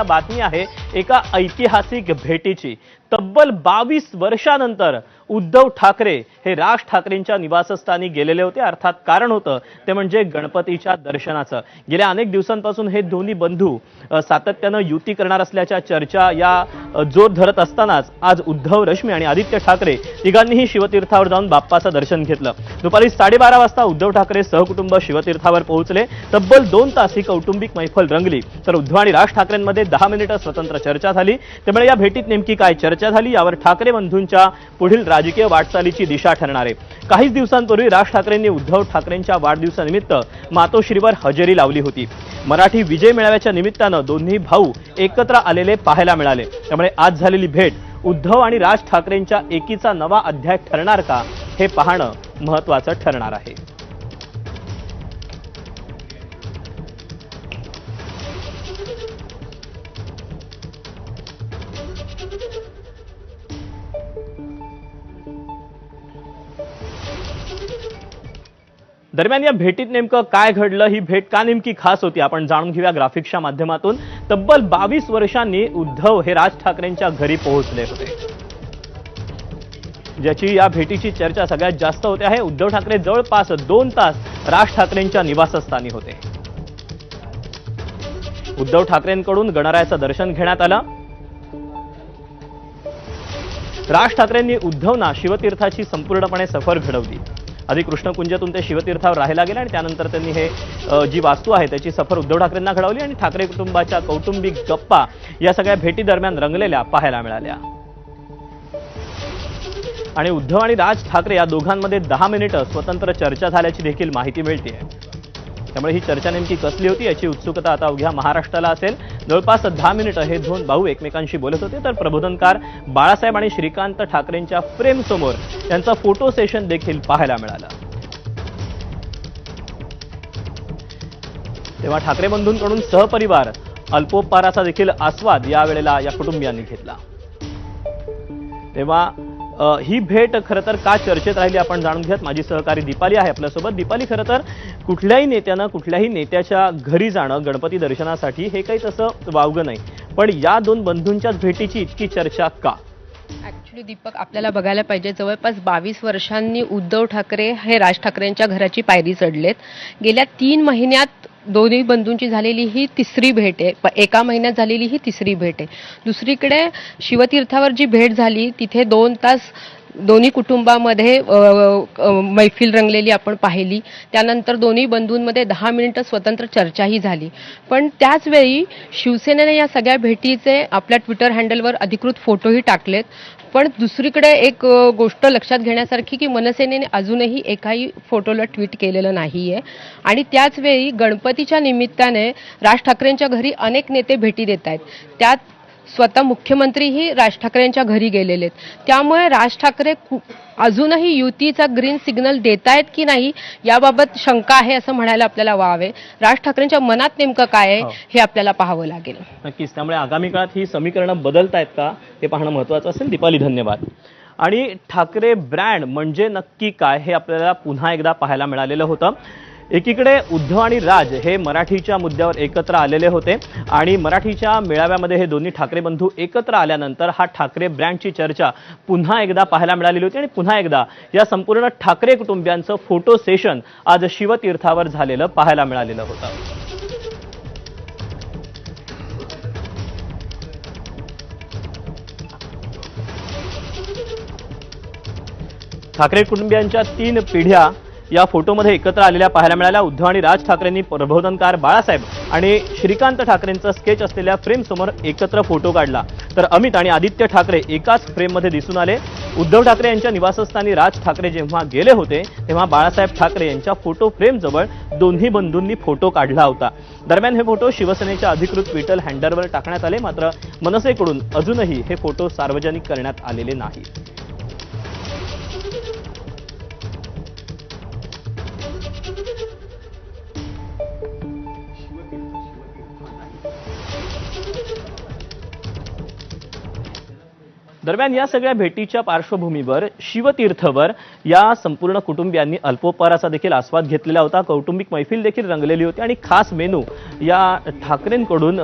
बातमी आहे एका ऐतिहासिक भेटीची. तब्बल बावीस वर्षानंतर उद्धव ठाकरे हे राज ठाकरेंच्या निवासस्थानी गेलेले होते. अर्थात कारण होतं ते म्हणजे गणपतीच्या दर्शनाचं. गेल्या अनेक दिवसांपासून हे दोन्ही बंधू सातत्यानं युती करणार असल्याच्या चर्चा या जोर धरत असतानाच आज उद्धव रश्मी आणि आदित्य ठाकरे तिघांनीही शिवतीर्थावर जाऊन बाप्पाचं दर्शन घेतलं. दुपारी साडेबारा वाजता उद्धव ठाकरे सहकुटुंब शिवतीर्थावर पोहोचले. तब्बल दोन तास ही कौटुंबिक मैफल रंगली. तर उद्धव आणि राज ठाकरेंमध्ये दहा मिनिटं स्वतंत्र चर्चा झाली. त्यामुळे या भेटीत नेमकी काय चर्चा झाली यावर ठाकरे बंधूंच्या पुढील राजकीय वाटचालीची दिशा ठरणार आहे. काहीच दिवसांपूर्वी राज ठाकरेंनी उद्धव ठाकरेंच्या वाढदिवसानिमित्त मातोश्रीवर हजेरी लावली होती. मराठी विजय मेळाव्याच्या निमित्तानं दोन्ही भाऊ एकत्र आलेले पाहायला मिळाले. त्यामुळे आज झालेली भेट उद्धव आणि राज ठाकरेंच्या एकीचा नवा अध्याय ठरणार का हे पाहणं महत्वाचं ठरणार आहे. दरम्यान या भेटीत नेमकं काय घडलं? ही भेट का नेमकी खास होती? आपण जाणून घेऊया ग्राफिक्सच्या माध्यमातून. तब्बल बावीस वर्षांनी उद्धव हे राज ठाकरेंच्या घरी पोहोचले होते. ज्याची या भेटीची चर्चा सगळ्यात जास्त होते आहे. उद्धव ठाकरे जवळपास दोन तास राज ठाकरेंच्या निवासस्थानी होते. उद्धव ठाकरेंकडून गणरायाचं दर्शन घेण्यात आलं. राज ठाकरेंनी उद्धवना शिवतीर्थाची संपूर्णपणे सफर घडवली. आधी कृष्णकुंजातून ते शिवतीर्थावर राहायला गेले आणि त्यानंतर त्यांनी हे जी वास्तू आहे त्याची सफर उद्धव ठाकरेंना घडवली आणि ठाकरे कुटुंबाच्या कौटुंबिक गप्पा या सगळ्या भेटी दरम्यान रंगलेल्या पाहायला मिळाल्या. आणि उद्धव आणि राज ठाकरे या दोघांमध्ये दहा मिनिटं स्वतंत्र चर्चा झाल्याची देखील माहिती मिळते त्यामुळे ही चर्चा नेमकी कसली होती याची उत्सुकता आता अवघ्या महाराष्ट्राला असेल. जवळपास दहा मिनिटं हे दोन भाऊ एकमेकांशी बोलत होते. तर प्रबोधनकार बाळासाहेब आणि श्रीकांत ठाकरेंच्या फ्रेम समोर फोटो सेशन देखील पाहायला मिळालं. तेव्हा ठाकरे बंधूंकडून सहपरिवार अल्पोपाराचा देखील आस्वाद यावेळेला या कुटुंबियांनी घेतला. तेव्हा ही भेट खरं तर का चर्चेत राहिली आपण जाणून घेत माझी सहकारी दीपाली आहे आपल्यासोबत. दीपाली खरं तर कुठल्याही नेत्यानं कुठल्याही नेत्याच्या घरी जाणं गणपती दर्शनासाठी हे काही तसं वावगं नाही. पण या दोन बंधूंच्याच भेटीची इतकी चर्चा का? ॲक्च्युली दीपक आपल्याला बघायला पाहिजे जवळपास बावीस वर्षांनी उद्धव ठाकरे हे राज ठाकरेंच्या घराची पायरी चढलेत. गेल्या तीन महिन्यात दोन्ही बंधूंची झालेली ही तिसरी भेट आहे. प- एका महिन्यात झालेली ही तिसरी भेट आहे. दुसरीकडे शिवतीर्थावर जी भेट झाली तिथे दोन तास दोन्ही कुटुंबामध्ये मैफिल रंगलेली आपण पाहिली. त्यानंतर दोन्ही बंधूंमध्ये दहा मिनिटं स्वतंत्र चर्चाही झाली. पण त्याच वेळी शिवसेनेने या सगळ्या भेटीचे आपल्या ट्विटर हँडलवर अधिकृत फोटोही टाकलेत. पण दुसरीकडे एक गोष्ट लक्षात घेण्यासारखी की मनसेने अजूनही एकाही फोटोला ट्विट केलेलं नाही आहे आणि त्याच वेळी गणपतीच्या निमित्ताने राज ठाकरेंच्या घरी अनेक नेते भेटी देत आहेत त्यात स्वतः मुख्यमंत्रीही राज ठाकरेंच्या घरी गेलेले आहेत. त्यामुळे राज ठाकरे अजूनही युतीचा ग्रीन सिग्नल देतायत की नाही याबाबत शंका आहे असं म्हणायला आपल्याला वावे राज ठाकरेंच्या मनात नेमकं काय आहे हो. हे आपल्याला पाहावं लागेल. नक्कीच. त्यामुळे आगामी काळात ही समीकरणं बदलतायत का हे पाहणं महत्वाचं असेल. दीपाली धन्यवाद. आणि ठाकरे ब्रँड म्हणजे नक्की काय हे आपल्याला पुन्हा एकदा पाहायला मिळालेलं होतं. एकीकडे उद्धव आणि राज हे मराठीच्या मुद्द्यावर एकत्र आलेले होते आणि मराठीच्या मेळाव्यामध्ये हे दोन्ही ठाकरे बंधू एकत्र आल्यानंतर हा ठाकरे ब्रँडची चर्चा पुन्हा एकदा पाहायला मिळालेली होती आणि पुन्हा एकदा या संपूर्ण ठाकरे कुटुंबियांचं फोटो सेशन आज शिवतीर्थावर झालेलं पाहायला मिळालेलं होतं. ठाकरे कुटुंबियांच्या तीन पिढ्या या फोटोमध्ये एकत्र आलेल्या पाहायला मिळाल्या. उद्धव आणि राज ठाकरेंनी प्रबोधनकार बाळासाहेब आणि श्रीकांत ठाकरेंचं स्केच असलेल्या फ्रेम समोर एकत्र फोटो काढला. तर अमित आणि आदित्य ठाकरे एकाच फ्रेममध्ये दिसून आले. उद्धव ठाकरे यांच्या निवासस्थानी राज ठाकरे जेव्हा गेले होते तेव्हा बाळासाहेब ठाकरे यांच्या फोटो फ्रेम जवळ दोन्ही बंधूंनी फोटो काढला होता. दरम्यान हे फोटो शिवसेनेच्या अधिकृत ट्विटर हँडलवर टाकण्यात आले मात्र मनसेकडून अजूनही हे फोटो सार्वजनिक करण्यात आलेले नाही दरम्यान या सगळ्या भेटीच्या पार्श्वभूमीवर शिवतीर्थवर या संपूर्ण कुटुंबियांनी अल्पोपहाराचा देखील आस्वाद घेतलेला होता. कौटुंबिक मैफिल देखील रंगलेली होती आणि खास मेनू या ठाकरेंकडून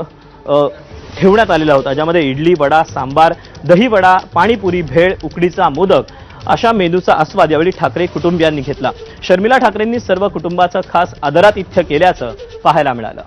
ठेवण्यात आलेला होता ज्यामध्ये इडली वडा सांबार दही वडा पाणीपुरी भेळ उकडीचा मोदक अशा मेनूचा आस्वाद यावेळी ठाकरे कुटुंबियांनी घेतला. शर्मिला ठाकरेंनी सर्व कुटुंबाचं खास आदरातिथ्य केल्याचं पाहायला मिळालं.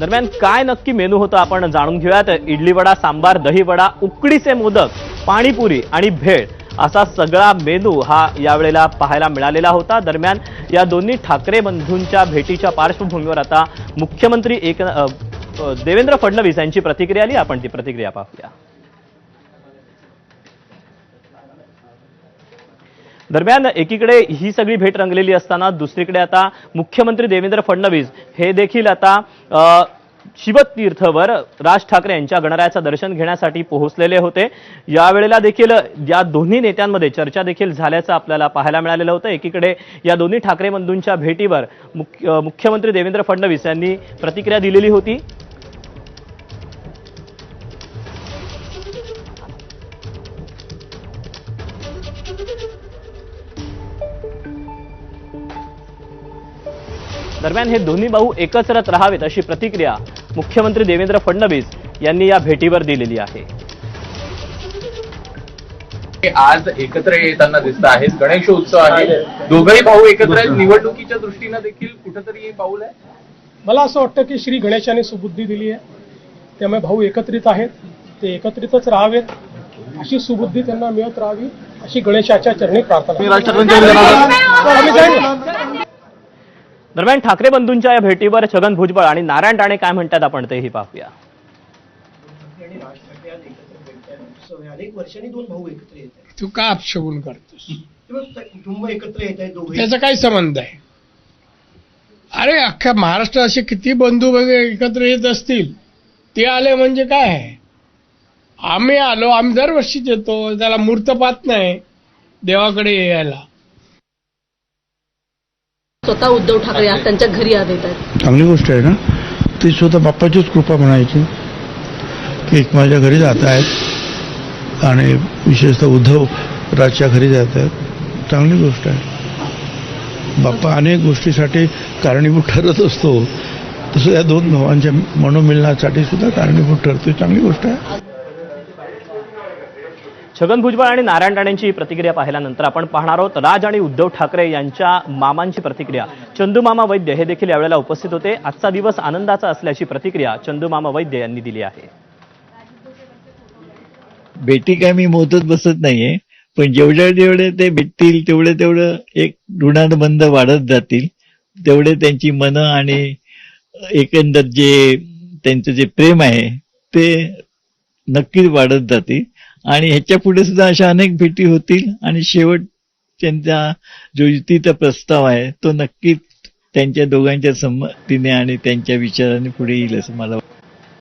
दरम्यान काय नक्की मेनू होतं आपण जाणून घेऊयात. इडली वडा सांबार दही वडा उकडीचे मोदक पाणीपुरी आणि भेळ असा सगळा मेनू हा यावेळेला पाहायला मिळालेला होता. दरम्यान या दोन्ही ठाकरे बंधूंच्या भेटीच्या पार्श्वभूमीवर आता मुख्यमंत्री एक देवेंद्र फडणवीस यांची प्रतिक्रिया आली. आपण ती प्रतिक्रिया पाहूया. दरम्यान एकीकडे ही सगळी भेट रंगलेली असताना दुसरीकडे आता मुख्यमंत्री देवेंद्र फडणवीस हे देखील आता शिवतीर्थवर राज ठाकरे यांच्या गणरायाचं दर्शन घेण्यासाठी पोहोचलेले होते. यावेळेला देखील या दोन्ही नेत्यांमध्ये चर्चा देखील झाल्याचं आपल्याला पाहायला मिळालेलं होतं. एकीकडे या दोन्ही ठाकरे बंधूंच्या भेटीवर मुख्य मुख्यमंत्री देवेंद्र फडणवीस यांनी प्रतिक्रिया दिलेली होती. दरम्यान हे दोन्ही भाऊ एकत्रच राहावेत अशी प्रतिक्रिया मुख्यमंत्री देवेंद्र फडणवीस यांनी या भेटीवर दिलेली आहे. आज एकत्र येताना दिसत आहेत. गणेश उत्सव आहे. दोघंही भाऊ एकत्र आहेत. निवडणुकीच्या दृष्टीनं देखील कुठंतरी हे पाऊल आहे? मला असं वाटतं की श्री गणेशाने सुबुद्धी दिली आहे. त्यामुळे भाऊ एकत्रित आहेत. ते एकत्रितच राहावेत. अशी सुबुद्धी त्यांना मिळत राहावी अशी गणेशाच्या चरणी प्रार्थना. दरम्यान ठाकरे बंधूंच्या या भेटीवर छगन भुजबळ आणि नारायण राणे काय म्हणतात आपण तेही पाहूया. अनेक वर्षांनी दोन भाऊ एकत्र तू का अपशगुन करतोस. कुटुंब एकत्र येत त्याचा काय संबंध आहे? अरे अख्ख्या महाराष्ट्रात असे किती बंधू वगैरे एकत्र येत असतील? ते आले म्हणजे काय? आहे आम्ही आलो आम्ही दरवर्षीच येतो त्याला मूर्त पाहत नाही देवाकडे यायला. स्वतः उद्धव ठाकरे आज त्यांच्या घरी आज येत आहेत. चांगली गोष्ट आहे ना? ती स्वतः बाप्पाचीच कृपा म्हणायची. की एक माझ्या घरी जात आहेत आणि विशेषतः उद्धव राजच्या घरी जात आहेत. चांगली गोष्ट आहे. बाप्पा अनेक गोष्टीसाठी कारणीभूत ठरत असतो. तसं या दोन भावांच्या मनोमिलनासाठी सुद्धा कारणीभूत ठरतो चांगली गोष्ट आहे. छगन भुजबळ आणि नारायण राणेंची प्रतिक्रिया पाहिल्यानंतर आपण पाहणार आहोत राज आणि उद्धव ठाकरे यांच्या मामांची प्रतिक्रिया. चंदूमामा वैद्य हे देखील यावेळेला उपस्थित होते. आजचा दिवस आनंदाचा असल्याची प्रतिक्रिया चंदूमामा वैद्य यांनी दिली आहे. भेटी काय मी मोजत बसत नाहीये. पण जेवढ्या जेवढे ते भेटतील तेवढे तेवढं एक ऋणानुबंध वाढत जातील. तेवढे त्यांची मन आणि एकंदर जे त्यांचं जे प्रेम आहे ते नक्कीच वाढत जातील. आणि ह्याच्या पुढे सुद्धा अशा अनेक भेटी होतील. आणि शेवट त्यांचा जो युतीचा प्रस्ताव आहे तो नक्कीच त्यांच्या दोघांच्या संमतीने आणि त्यांच्या विचाराने पुढे येईल असं मला वाटतं.